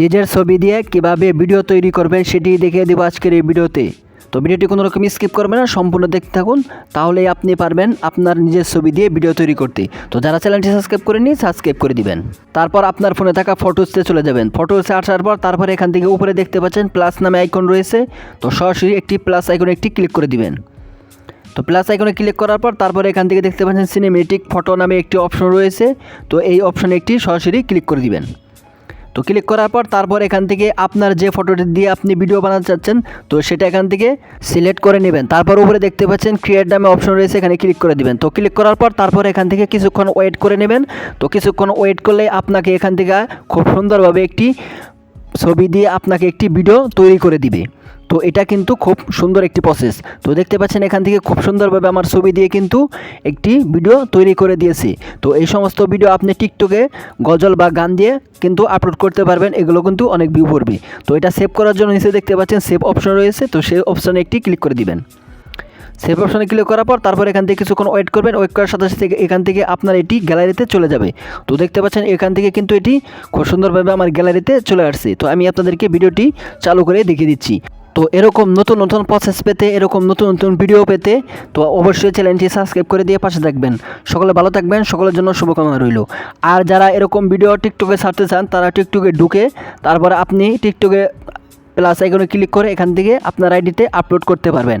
নিজের ছবি দিয়ে কীভাবে ভিডিও তৈরি করবেন সেটি দেখিয়ে দেবো আজকের এই ভিডিওতে। তো ভিডিওটি কোনো রকম স্কিপ করবেন না, সম্পূর্ণ দেখতে থাকুন, তাহলেই আপনি পারবেন আপনার নিজের ছবি দিয়ে ভিডিও তৈরি করতে। তো যারা চ্যানেলটি সাবস্ক্রাইব করেনি সাবস্ক্রাইব করে দিবেন। তারপর আপনার ফোনে থাকা ফটোসতে চলে যাবেন। ফটোসে আসার পর তারপরে এখান থেকে উপরে দেখতে পাচ্ছেন প্লাস নামে আইকন রয়েছে। তো সরাসরি একটি প্লাস আইকনে একটি ক্লিক করে দিবেন। তো প্লাস আইকনে ক্লিক করার পর তারপরে এখান থেকে দেখতে পাচ্ছেন সিনেমেটিক ফটো নামে একটি অপশন রয়েছে। তো এই অপশনে একটি সরাসরি ক্লিক করে দিবেন। তো ক্লিক করার পর তারপর এখান থেকে আপনার যে ফটোটি দিয়ে আপনি ভিডিও বানাতে চাচ্ছেন, তো সেটা এখান থেকে সিলেক্ট করে নেবেন। তারপর উপরে দেখতে পাচ্ছেন ক্রিয়েট নামে অপশন রয়েছে, এখানে ক্লিক করে দিবেন। তো ক্লিক করার পর তারপর এখান থেকে কিছুক্ষণ ওয়েট করে নেবেন। তো কিছুক্ষণ ওয়েট করলে আপনাকে এখান থেকে খুব সুন্দরভাবে একটি ছবি দিয়ে আপনাকে একটি ভিডিও তৈরি করে দিবে। তো এটা কিন্তু খুব সুন্দর একটি প্রসেস তো দেখতে পাচ্ছেন এখান থেকে খুব সুন্দরভাবে আমার ছবি দিয়ে কিন্তু একটি ভিডিও তৈরি করে দিয়েছি। তো এই সমস্ত ভিডিও আপনি টিকটকে গজল বা গান দিয়ে কিন্তু আপলোড করতে পারবেন, এগুলো কিন্তু অনেক ভিউ পড়বে তো এটা সেভ করার জন্য নিচে দেখতে পাচ্ছেন সেভ অপশন রয়েছে, তো সেই অপশানে একটি ক্লিক করে দিবেন। সেভ অপশনে ক্লিক করার পর তারপর এখান থেকে কিছুক্ষণ ওয়েট করবেন ওয়েট করার সাথে সাথে এখান থেকে আপনার এটি গ্যালারিতে চলে যাবে। তো দেখতে পাচ্ছেন এখান থেকে কিন্তু এটি খুব সুন্দরভাবে আমার গ্যালারিতে চলে আসছে। তো আমি আপনাদেরকে ভিডিওটি চালু করে দেখিয়ে দিচ্ছি। তো এরকম নতুন নতুন প্রসেস পেতে, এরকম নতুন নতুন ভিডিও পেতে, তো অবশ্যই চ্যানেলটি সাবস্ক্রাইব করে দিয়ে পাশে থাকবেন। সকলে ভালো থাকবেন, সকলের জন্য শুভকামনা রইল। আর যারা এরকম ভিডিও টিকটকে ছাড়তে চান, তারা টিকটকে ঢুকে তারপরে আপনি টিকটকে প্লাস আইকনে ক্লিক করে এখান থেকে আপনার আইডিতে আপলোড করতে পারবেন।